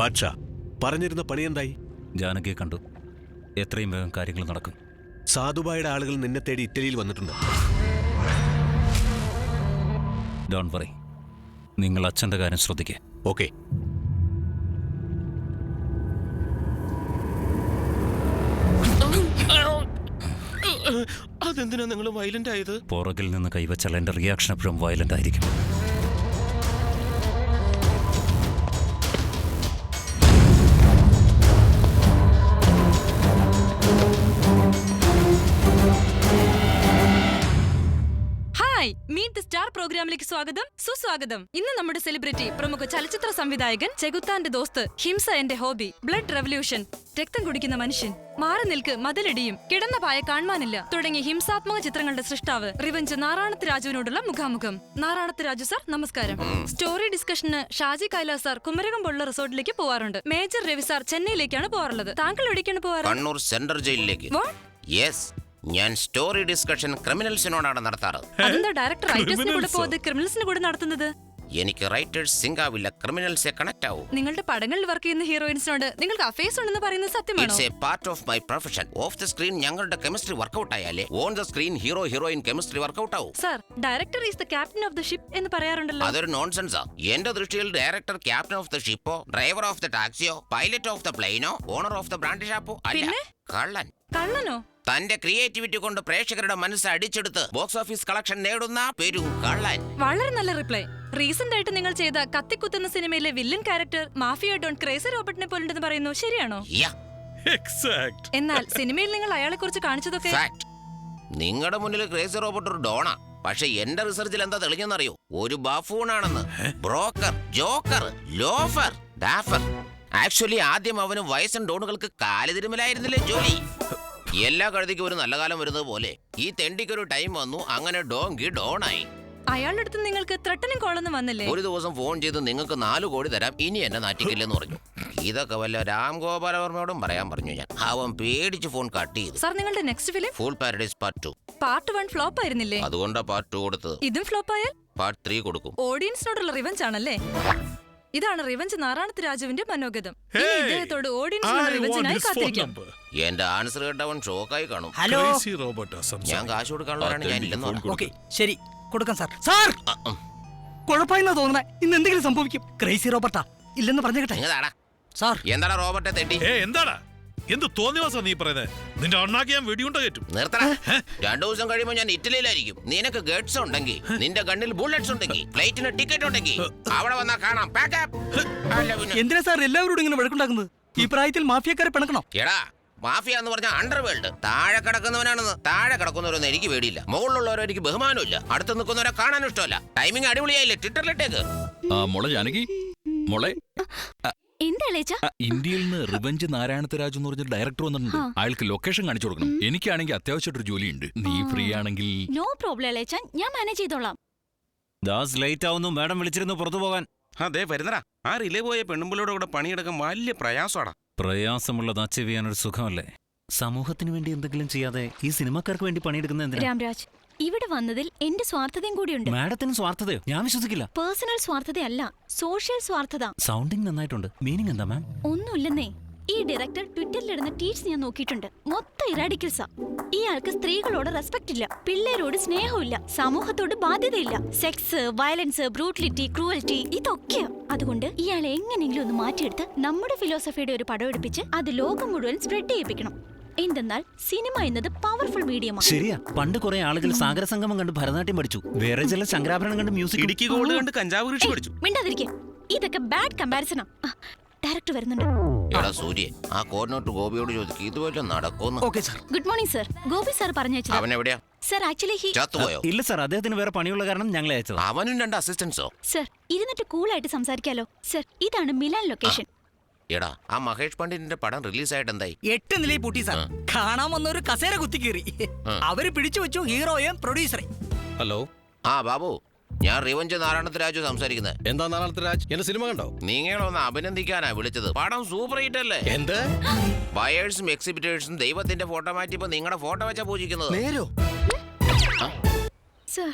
ബാദ്ഷാ പറഞ്ഞിരുന്ന പണി എന്തായി ജാനകിയെ കണ്ടു. എത്രയും വേഗം കാര്യങ്ങൾ നടക്കും. സാധുബായുടെ ആളുകൾ നിന്നെ തേടി ഇറ്റലിയിൽ വന്നിട്ടുണ്ട്? ഡോൺ വറി നിങ്ങൾ അച്ഛന്റെ കാര്യം ശ്രദ്ധിക്കുക ഓക്കെ. അതെന്തിനാ നിങ്ങൾ വയലന്റ് ആയത്? പുറകിൽ നിന്ന് കൈവച്ചാൽ എന്റെ റിയാക്ഷൻ എപ്പോഴും വയലന്റ് ആയിരിക്കും. പ്രോഗ്രാമിലേക്ക് സ്വാഗതം. സുസ്വാഗതം. ഇന്ന് നമ്മുടെ സെലിബ്രിറ്റി പ്രമുഖ ചലച്ചിത്ര സംവിധായകൻ ചെകുത്താന്റെ ദോസ്ത് ഹിംസ എന്റെ ഹോബി ബ്ലഡ് റെവല്യൂഷൻ രക്തം കുടിക്കുന്ന മനുഷ്യൻ മാറി നിൽക്ക് മതിലടിയും കിടന്ന പായ കാണുവാനില്ല തുടങ്ങിയ ഹിംസാത്മക ചിത്രങ്ങളുടെ സൃഷ്ടാവ് റിവഞ്ച് നാരായണത്ത് രാജുവിനോടുള്ള മുഖാമുഖം. നാരായണത്ത് രാജു സാർ നമസ്കാരം. സ്റ്റോറി ഡിസ്കഷന് ഷാജി കൈലാസ് സാർ കുമരകം പോലുള്ള റിസോർട്ടിലേക്ക് പോവാറുണ്ട്. മേജർ രവി സാർ ചെന്നൈയിലേക്കാണ് പോവാറുള്ളത്. താങ്കൾ എവിടേക്കാണ് പോവാറ്? കണ്ണൂർ സെൻട്രൽ ജയിലിലേക്ക്. ഞാൻ സ്റ്റോറി ഡിസ്കഷൻ ക്രിമിനൽസിനോടാണ് നടത്താറ്. അതെന്താ ഡയറക്ടർ റൈറ്റേഴ്സിന് കൂടെ പോയത് ക്രിമിനൽസിന് കൂടെ നടത്തുന്നത്? എനിക്ക് റൈറ്റേഴ്സ് സിംഗാവില്ല ആവില്ല ക്രിമിനൽസെ കണക്ട് ആവും. നിങ്ങളുടെ പടങ്ങളിൽ വർക്ക് ചെയ്യുന്ന ഹീറോയിൻസിനോട് നിങ്ങൾക്ക് അഫേഴ്സ് ഉണ്ടെന്ന് പറയുന്നത് സത്യമാണോ? It's a part of my profession of the screen ഞങ്ങളുടെ chemistry work out ആയാലേ on the screen hero heroine chemistry work out ആവും. Sir director is the captain of the ship എന്ന് പറയാറുണ്ടല്ലോ. അതൊരു നോൺസെൻസാ എന്റെ ദൃഷ്ടിയിൽ ഡയറക്ടർ ക്യാപ്റ്റൻ ഓഫ് ദി ഷിപ്പോ driver of the ടാക്സിയോ പൈലറ്റ് ഓഫ് ദി പ്ലെയിനോ ഓണർ ഓഫ് ദി ബ്രാൻഡ് ഷാപ്പോ അല്ല. പിന്നെ? കള്ളൻ. കള്ളനോ? തന്റെ ക്രിയേറ്റിവിറ്റി കൊണ്ട് പ്രേക്ഷകരുടെ മനസ്സ് അടിച്ചെടുത്ത് ബോക്സ് ഓഫീസ് കളക്ഷൻ നേടുന്ന പെരു കള്ളൻ. വളരെ നല്ല റിപ്ലൈ. റീസെന്റ് ആയിട്ട് നിങ്ങൾ ചെയ്ത കത്തിക്കുത്തുന്ന സിനിമയിലെ വില്ലൻ ക്യാരക്ടർ മാഫിയ ഡോൺ ക്രേസർ റോബർട്ടിനെ പോലുണ്ടെന്ന് പറയുന്നു. ശരിയാണോ? എന്നാൽ സിനിമയിൽ നിങ്ങൾ അയാളെ കുറിച്ച് കാണിച്ചതൊക്കെ? നിങ്ങളുടെ മുന്നിൽ ക്രേസി റോബർട്ട് ഒരു ഡോണാ. പക്ഷെ എന്റെ റിസർച്ചിൽ എന്താ തെളിഞ്ഞെന്നറിയോ? ഒരു ബഫൂണാണെന്ന് broker joker loafer duffer actually ആദ്യം അവന് വയസ്സൻ ഡോണുകൾക്ക് കാലുതിരുമലായിരുന്നില്ലേ ജോലി? എല്ലാ കഴുതിക്കും ഒരു നല്ല കാലം വരുന്നത് പോലെ ഈ തെണ്ടിക്കൊരു ടൈം വന്നു അങ്ങനെ ഡോങ്കി ഡോണായി. അയാളുടെ അടുത്ത് നിങ്ങൾക്ക് ത്രട്ടനും കോളൊന്നും വന്നില്ലേ? ഒരു ദിവസം ഫോൺ ചെയ്ത് നിങ്ങൾക്ക് നാല് കോടി തരാം ഇനി എന്നെ നാട്ടിക്കില്ലെന്ന് പറഞ്ഞു. ഇതൊക്കെ വല്ല രാം ഗോപാലവർമ്മയോടും പറയാൻ പറഞ്ഞു ഞാൻ. അവൻ പേടിച്ച് ഫോൺ കട്ട് ചെയ്തു. സർ നിങ്ങളുടെ next film full paradise part two part one flop ആയിരുന്നില്ലേ? അതുകൊണ്ടാ പാർട്ട് ടു കൊടുത്തത്. ഇതും ഫ്ലോപ്പ് ആയാൽ? പാർട്ട് ത്രീ കൊടുക്കും. ഓഡിയൻസിനോടുള്ള റിവഞ്ച് ആണല്ലേ? ഇതാണ് റിവഞ്ച് നാരായണത്ത് രാജുവിന്റെ മനോഗതം. ഇനി ഇദ്ദേഹത്തോട് ഓഡിയൻസിനുള്ള റിവഞ്ചിനായി കാത്തിരിക്കാം. എന്റെ ആൻസർ കേട്ടവൻ ഷോക്കായി കാണും. ഹലോ ഞാൻ കാശ് കൊടുക്കാനുള്ളവരാണ് ഞാൻ ഇല്ലെന്ന് പറഞ്ഞു. ഓക്കെ ശരി. കൊടുക്കാം സാർ. സാർ! ഉം. തോന്നണേ ഇന്ന് എന്തെങ്കിലും സംഭവിക്കും. ക്രേസി റോബർട്ടാ ഇല്ലെന്ന് പറഞ്ഞേക്കട്ടെ. ഇങ്ങതാടാ സാർ. എന്താടാ റോബർട്ടെ തെണ്ടി? ഏ എന്താടാ? എന്ത് തോന്നിവാസാ നീ പറയുന്നത് നിന്റെ അണ്ണാക്ക് ഞാൻ വെടിയുണ്ട കയറ്റും. നിർത്തണ രണ്ടു ദിവസം കഴിയുമ്പോൾ ഞാൻ ഇറ്റലിയിലായിരിക്കും. നിനക്ക് ഗേഡ്സ് ഉണ്ടെങ്കിൽ നിന്റെ കണ്ണിൽ ബുള്ളറ്റ്സ് ഉണ്ടെങ്കിൽ ഫ്ലൈറ്റിന് ടിക്കറ്റ് ഉണ്ടെങ്കിൽ അവിടെ വന്നാ കാണാം. പാക്ക് അപ്പ് അല്ല പിന്നെ. എന്തിനാ സാർ എല്ലാവരോടും ഇങ്ങനെ വഴക്കുണ്ടാക്കുന്നത്? ഈ പ്രായത്തിൽ മാഫിയക്കാരെ പിണക്കണം? എടാ മാഫിയ എന്ന് പറഞ്ഞ അണ്ടർവേൾഡ് താഴെ കിടക്കുന്നവനാണെന്ന്. താഴെ കിടക്കുന്നവരൊന്നും എനിക്ക് പേടിയില്ല. മുകളിലുള്ളവരോ എനിക്ക് ബഹുമാനമില്ല. അടുത്ത് നിൽക്കുന്നവരെ കാണാൻ ഇഷ്ടമല്ല. ടൈമിംഗ് അടിപൊളിയായില്ലേ? ട്വിറ്ററിലിട്ടേക്ക് ആ മോളെ ജാനകി. മോളെ. ഇന്ത്യയിൽ നിന്ന് റിവഞ്ച് നാരായണത്തരാജ് എന്ന് പറഞ്ഞ ഡയറക്ടർ വന്നിട്ടുണ്ട്. അയാൾക്ക് ലൊക്കേഷൻ കാണിച്ചു കൊടുക്കണം. എനിക്കാണെങ്കിൽ അത്യാവശ്യമായിട്ടൊരു ജോലിയുണ്ട്. നീ ഫ്രീ ആണെങ്കിൽ നോ പ്രോബ്ലം ഇളയച്ച ഞാൻ മാനേജ് ചെയ്തോളാം. ദാസ് ലേറ്റ് ആവുന്നു. മാഡം വിളിച്ചിരുന്നു പുറത്തു പോകാൻ. അതെ വരുന്നടാ. ആ റിലേ പോയ പെണ്ണുമ്പിളോട് കൂടെ പണിയെടുക്കാൻ വലിയ പ്രയാസമാടാ. പ്രയാസമുള്ളത് അച്ചീവ് ചെയ്യാനൊരു സുഖമല്ലേ? സമൂഹത്തിന് വേണ്ടി എന്തെങ്കിലും ചെയ്യാതെ ഈ സിനിമക്കാർക്ക് വേണ്ടി പണിയെടുക്കുന്ന എന്തിനാ? രാംരാജ് ഇവിടെ വന്നതിൽ എന്റെ സ്വാർത്ഥതയും കൂടിയുണ്ട്. മാഡത്തിന് സ്വാർത്ഥതയോ? ഞാൻ വിശ്വസിക്കില്ല. പേഴ്സണൽ സ്വാർത്ഥതയല്ല സോഷ്യൽ സ്വാർത്ഥത. സൗണ്ടിങ് നന്നായിട്ടുണ്ട്. മീനിങ് എന്താ മാം? ഒന്നുമില്ലെന്നേ. ഈ ഡയറക്ടർ ട്വിറ്ററിൽ ഇടുന്ന ട്വീറ്റ്സ് ഞാൻ നോക്കിയിട്ടുണ്ട്. മൊത്തം ഇറാഡിക്കൽസാ ഇയാൾക്ക് സ്ത്രീകളോട് റെസ്പെക്ട് ഇല്ല. പിള്ളേരോട് സ്നേഹമില്ല സമൂഹത്തോട് ബാധ്യതയില്ല. സെക്സ് വയലൻസ് ബ്രൂട്ടലിറ്റി ക്രൂവൽറ്റി ഇതൊക്കെ അതുകൊണ്ട് ഇയാളെ എങ്ങനെയെങ്കിലും ഒന്ന് മാറ്റിയെടുത്ത് നമ്മുടെ ഫിലോസഫിയുടെ ഒരു പടം എടുപ്പിച്ച് അത് ലോകം മുഴുവൻ സ്പ്രെഡ് ചെയ്യിപ്പിക്കണം. എന്തെന്നാൽ സിനിമ എന്നത് പവർഫുൾ മീഡിയമാണ് ശരിയാ. പണ്ട് കുറെ ആളുകൾ സാഗര സംഗമം കണ്ട് ഭരതനാട്യം പഠിച്ചു. വേറെ ചില ശങ്കരാഭരണം കണ്ട് മ്യൂസിക് ഇടുക്കി ഗോൾഡ് കണ്ട് കഞ്ചാവ് കൃഷി പഠിച്ചു. മിണ്ടാതിരിക്കെ. ഇതൊക്കെ ബാഡ് കമ്പാരിസണാ ഡയറക്ടർ വരുന്നുണ്ട്. എടാ സൂര്യ ആ കോർണോട്ട് ഗോപിയോട് ചോദിക്കും ഇതുപോലെ നടക്കുമെന്ന്. Okay sir good morning sir Gopi sir പറഞ്ഞു അവൻ എവിടെയാ? സർ ആക്ച്വലി ഹി ചത്തുപോയോ? ഇല്ല സാർ അദ്ദേഹത്തിന് വേറെ പണിയുള്ള കാരണം ഞങ്ങളെ അയച്ചത്. അവനും രണ്ട് അസിസ്റ്റൻസോ സർ ഇരുന്നിട്ട് കൂളായിട്ട് സംസാരിക്കാലോ. സർ ഇതാണ് മിലാൻ ലൊക്കേഷൻ എടാ ആ മഹേഷ് പണ്ഡിറ്റിന്റെ പടം റിലീസ് റിലീസായിട്ട് എന്തായി? എട്ട് നിലയിൽ പൂട്ടി സാർ. കാണാൻ വന്നൊരു കസേര കുത്തി കീറി. അവർ പിടിച്ചു വെച്ചു ഹീറോയും പ്രൊഡ്യൂസറേയും ഹലോ? ആ ബാബു ഞാൻ റിവഞ്ച് നാരായണത്ത് രാജു സംസാരിക്കുന്നത് എന്താ നാരായണത്ത് രാജ്? എന്റെ സിനിമ കണ്ടോ? നിങ്ങളൊന്ന് അഭിനന്ദിക്കാനാ വിളിച്ചത്. പടം സൂപ്പർ ഹിറ്റ് അല്ലേ? എന്ത്? ബയേഴ്സും എക്സിബിറ്റേഴ്സും ദൈവത്തിന്റെ ഫോട്ടോ മാറ്റിയപ്പോ നിങ്ങളുടെ ഫോട്ടോ വെച്ചാ പൂജിക്കുന്നത്. നേരോ? സർ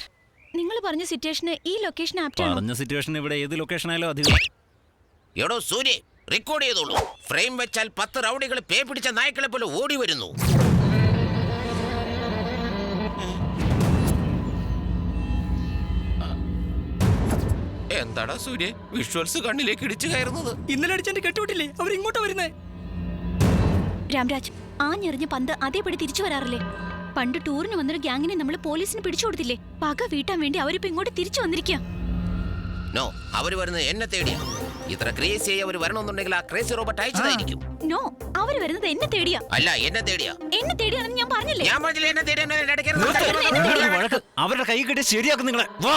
നിങ്ങൾ പറഞ്ഞ സിറ്റുവേഷൻ ഈ ലൊക്കേഷൻ ആപ്റ്റ് ആണോ പറഞ്ഞ സിറ്റുവേഷൻ ഇവിടെ ഏത് ലൊക്കേഷൻ ആയാലും അധികം. എടോ സൂര്യ റെക്കോർഡ് ചെയ്തോളൂ. ഫ്രെയിം വെച്ചാൽ പത്ത് റൗഡികൾ പേ പിടിച്ച നായ്ക്കളെ പോലെ ഓടി വരുന്നു. എന്താടാ സൂര്യ? വിഷ്വൽസ് കണ്ണിലേക്ക് ഇടിച്ചു കയറുന്നത്. ഇന്നലെ അടിച്ചെന്റെ കെട്ടുവിട്ടില്ലേ അവർ ഇങ്ങോട്ട് വരുന്നേ. രാംരാജ് ആഞ്ഞെറിഞ്ഞ പന്ത് അതേപടി തിരിച്ചു വരാറില്ലേ? പണ്ട് ടൂറിന് വന്നൊരു ഗ്യാങ്ങിനെ നമ്മൾ പോലീസിന് പിടിച്ചു കൊടുത്തില്ലേ? പക വീട്ടാൻ വേണ്ടി അവരിപ്പോ ഇങ്ങോട്ട് തിരിച്ചു വന്നിരിക്കുക നോ അവർ വരുന്നത് എന്നെ തേടിയാ. ഇത്ര ക്രേസി ആയി അവർ വരണമെന്നുണ്ടെങ്കിൽ ആ ക്രേസി റോബോട്ട് അയച്ചതായിരിക്കും. നോ അവർ വരുന്നത് എന്നെ തേടിയാ. അല്ല എന്നെ തേടിയാ? എന്നെ തേടിയാണെന്ന് ഞാൻ പറഞ്ഞില്ലേ? ഞാൻ പറഞ്ഞില്ല എന്നെ തേടിയാ? എന്നെ ഇടയ്ക്ക്. വഴക്ക്. അവരുടെ കൈ കെട്ടി ശരിയാക്കും നിങ്ങളെ. വാ.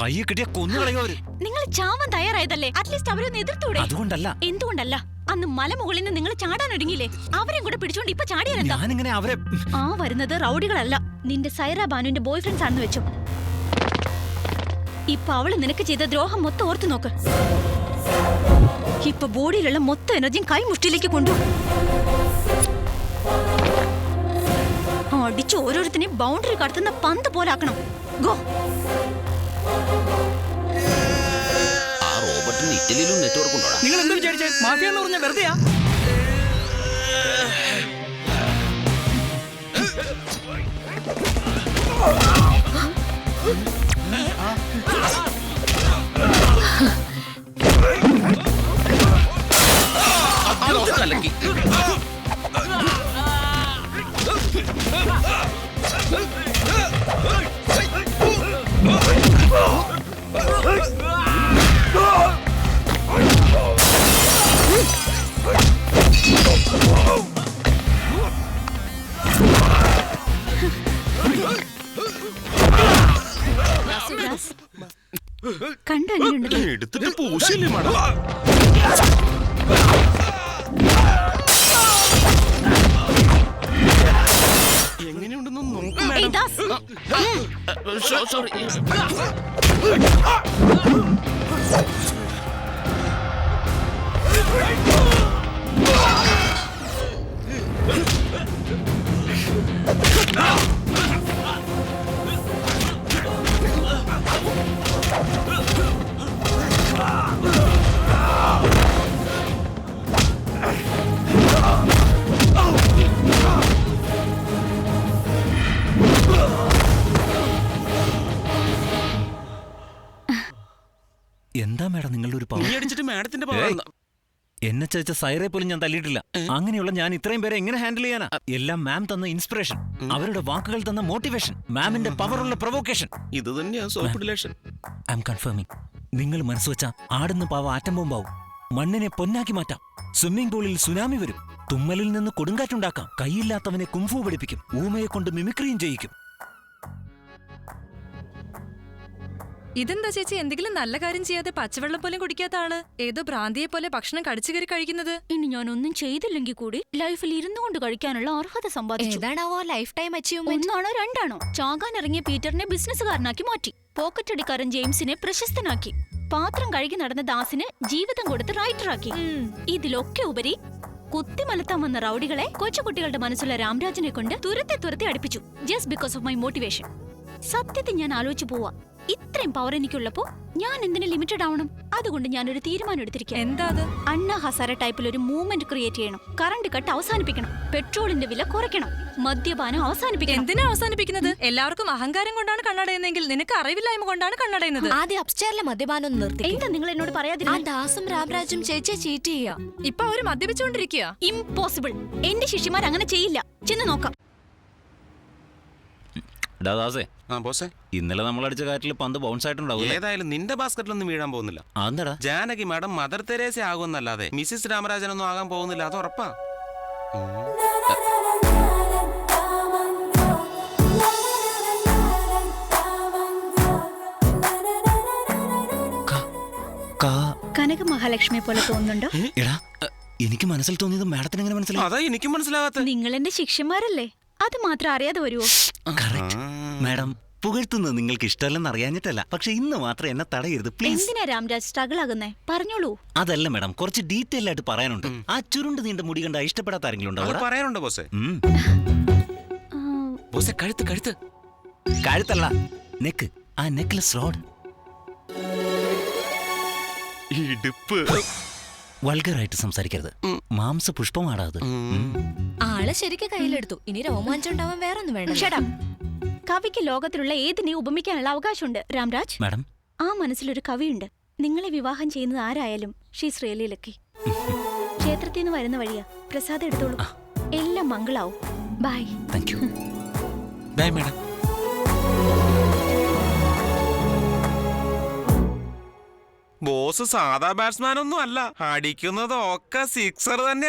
കൈ കിട്ടിയ കൊന്നുകളയോ നിങ്ങൾ ചാവാൻ തയ്യാറായതല്ലേ? അറ്റ്ലീസ്റ്റ് അവരൊന്ന് എതിർത്തൂടെ? അതുകൊണ്ടല്ല. എന്തുകൊണ്ടല്ല? അന്ന് മലമുകളിൽ നിന്ന് നിങ്ങൾ ചാടാൻ ഒരുങ്ങിയില്ലേ? അവരെയും കൂടെ പിടിച്ചോണ്ട് ഇപ്പൊ ചാടിയാലെന്താ ഞാനിങ്ങനെ അവരെ ആ വരുന്നത് റൗഡികളല്ല. നിന്റെ സൈറ ബാനുവിന്റെ ബോയ് ഫ്രണ്ട്സ് ആണെന്ന് വെച്ചു. ഇപ്പൊ അവൾ നിനക്ക് ചെയ്ത ദ്രോഹം മൊത്തം ഓർത്തു നോക്ക്. ഇപ്പൊ ബോഡിയിലുള്ള മൊത്തം എനർജിയും കൈമുഷ്ടിയിലേക്ക് കൊണ്ടു. അടിച്ച് ഓരോരുത്തരെയും ബൗണ്ടറി കടത്തുന്ന പന്ത് പോലാക്കണം. ഗോ. റോബോട്ടിന് ഇറ്റലിയിലും നെറ്റ്വർക്ക് ഉണ്ടോ നിങ്ങൾ എന്ത് വിചാരിച്ചേ? മാഫിയ എന്ന് പറഞ്ഞ വെറുതെയാ? അത് എങ്ങനെയുണ്ട് എടുത്തിട്ട് പൂശല്ലേ മാഡം എങ്ങനെയുണ്ടെന്ന് നോക്ക് ഏയ് മാഡം. ദാസ്. സോറി. എന്താ മേഡം നിങ്ങളുടെ ഒരു പവർ അടിച്ചിട്ട് മാഡത്തിന്റെ ഏയ്. പവർ എന്നെ ചതിച്ച സൈറെ പോലും ഞാൻ തല്ലിയിട്ടില്ല അങ്ങനെയുള്ള ഞാൻ ഇത്രയും പേരെ എങ്ങനെ ഹാൻഡിൽ ചെയ്യാനാ? എല്ലാം മാം തന്ന ഇൻസ്പിറേഷൻ അവരുടെ വാക്കുകൾ തന്ന മോട്ടിവേഷൻ മാമിന്റെ പവറുള്ള പ്രൊവോക്കേഷൻ. ഇത് തന്നെയാണ് soap dilation. I'm confirming നിങ്ങൾ മനസ്സ് വെച്ച ആടുന്ന പാവ ആറ്റം ബോംബാവും. മണ്ണിനെ പൊന്നാക്കി മാറ്റാം. സ്വിമ്മിംഗ് പൂളിൽ സുനാമി വരും. തുമ്മലിൽ നിന്ന് കൊടുങ്കാറ്റുണ്ടാക്കാം. കൈയില്ലാത്തവനെ കുംഫു പഠിപ്പിക്കും. ഊമയെ കൊണ്ട് മിമിക്രിയും ചെയ്യിക്കും. ഇതെന്താ ചേച്ചി? എന്തെങ്കിലും നല്ല കാര്യം ചെയ്യാതെ പച്ചവെള്ളം പോലും കുടിക്കാത്ത ആൾ. ഏതോ ഭ്രാന്തിയെ പോലെ ഭക്ഷണം കടിച്ചു കയറി കഴിക്കുന്നത്. ഇനി ഞാൻ ഒന്നും ചെയ്തില്ലെങ്കിൽ കൂടി ലൈഫിൽ ഇരുന്നു കൊണ്ട് കഴിക്കാനുള്ള അർഹത സമ്പാദിച്ചു. ഏതാണാവോ ലൈഫ് ടൈം അച്ചീവ്മെന്റ്? ഒന്നാണോ രണ്ടാണോ? ചാകാൻ ഇറങ്ങിയ പീറ്ററിനെ ബിസിനസ്സുകാരനാക്കി മാറ്റി. പോക്കറ്റ് അടിക്കാരൻ ജെയിംസിനെ പ്രശസ്തനാക്കി. പാത്രം കഴുകി നടന്ന ദാസിന് ജീവിതം കൊടുത്ത് റൈറ്ററാക്കി ഇതിലൊക്കെ ഉപരി കുത്തിമലത്താൻ വന്ന റൗഡികളെ കൊച്ചുകുട്ടികളുടെ മനസ്സുള്ള രാംരാജനെ കൊണ്ട് തുരത്തെ തുരത്തെ അടുപ്പിച്ചു. Just because of my motivation സത്യത്തിൽ ഞാൻ ആലോചിച്ചു പോവാ. ഇത്രയും പവർ എനിക്കുള്ളപ്പോ ഞാൻ എന്തിനു ലിമിറ്റഡ് ആവണം? അതുകൊണ്ട് ഞാൻ ഒരു തീരുമാനം എടുത്തിരിക്കുക എന്താ അത്? അണ്ണ ഹസാര ടൈപ്പിൽ ഒരു മൂവ്മെന്റ് ക്രിയേറ്റ് ചെയ്യണം. കറണ്ട് കട്ട് അവസാനിപ്പിക്കണം. പെട്രോളിന്റെ വില കുറയ്ക്കണം. മദ്യപാനം അവസാനിപ്പിക്കണം. എന്തിനാ അവസാനിപ്പിക്കുന്നത്? എല്ലാവർക്കും അഹങ്കാരം കൊണ്ടാണ് കണ്ണടയുന്നതെങ്കിൽ നിനക്ക് അറിവില്ലായ്മ കൊണ്ടാണ് കണ്ണടയുന്നത്. ആദ്യം അപ്സ്റ്റാറിലെ മദ്യപാനം ഒന്ന് നിർത്തി എന്താ നിങ്ങൾ എന്നോട് ആ പറയാതിരുന്നത് ദാസും രാമരാജും ചേച്ചിയെ ചീറ്റ് ചെയ്യാ. ഇപ്പൊ അവർ മദ്യപിച്ചുകൊണ്ടിരിക്കുക ഇംപോസിബിൾ എന്റെ ശിഷ്യമാർ അങ്ങനെ ചെയ്യില്ല. ചെന്ന് നോക്കാം. ദാസേ ആ ബോസേ. ഇന്നലെ നമ്മൾ അടിച്ച കാറ്റിൽ പന്ത് ബൗൺസ് ആയിട്ടുണ്ടാവും ഏതായാലും നിന്റെ ബാസ്ക്കറ്റിലൊന്നും വീഴാൻ പോകുന്നില്ല. അതെന്താടാ? ജാനകി മാഡം മദർ തെരേസ ആകുമെന്നല്ലാതെ മിസ്സിസ് രാമരാജനൊന്നും ആകാൻ പോകുന്നില്ല അത് ഉറപ്പാ. കാ കനക മഹാലക്ഷ്മിയെ പോലെ തോന്നുന്നുണ്ടോ? എടാ എനിക്ക് മനസ്സിൽ തോന്നിയത് മാഡത്തിന് എങ്ങനെ മനസ്സിലായി? അതാ എനിക്കും മനസ്സിലാവാത്ത നിങ്ങൾ എന്റെ ശിഷ്യന്മാരല്ലേ? അത് മാത്രം അറിയാതെ വരുവോ? മാഡം പുകഴ്ത്തുന്നത് നിങ്ങൾക്ക് ഇഷ്ടമല്ലെന്ന് അറിയാഞ്ഞിട്ടല്ല. പക്ഷെ ഇന്ന് മാത്രം എന്നെ തടയരുത് പ്ലീസ് എന്തിനാ രാംരാജ് സ്ട്രഗിൾ ആകുന്നേ പറഞ്ഞോളൂ. അതല്ല മാഡം കുറച്ച് ഡീറ്റെയിൽ ആയിട്ട് പറയാനുണ്ട്. ആ ചുരുണ്ട് നീണ്ട മുടി കണ്ട ഇഷ്ടപ്പെടാത്ത ആരെങ്കിലും ഉണ്ടോ അത് അവിടെ? പറയാനുണ്ട് ബോസേ? ഉം. ആ, ബോസേ കഴുത്ത് കഴുത്ത്. കഴുത്തല്ല നെക്ക് ആ നെക്ലസ് റോഡ് ഇടുപ്പ്. വൾഗറായിട്ട് സംസാരിക്കരുത്. മാംസ പുഷ്പമാടാ അത്. ഉം. ആളെ ശരിക്ക് കയ്യിലെടുത്തു. ഇനി രോമാഞ്ചം ഉണ്ടാവാൻ വേറൊന്നും വേണം shut up. കവിക്ക് ലോകത്തിലുള്ള ഏതിനെയും ഉപമിക്കാനുള്ള അവകാശമുണ്ട്? രാംരാജ്? മാഡം. ആ മനസ്സിലൊരു കവിയുണ്ട്. നിങ്ങളെ വിവാഹം ചെയ്യുന്നത് ആരായാലും ഷീ റിയലി ക്ഷേത്രത്തിൽ നിന്ന് വരുന്ന വഴിയാ. പ്രസാദം എടുത്തോളൂ. എല്ലാം മംഗളാവും. Bye thank you bye madam. Boss സാധാ ബാറ്റ്സ്മാൻ ഒന്നും അല്ല. അടിക്കുന്നതൊക്കെ സിക്സർ തന്നെ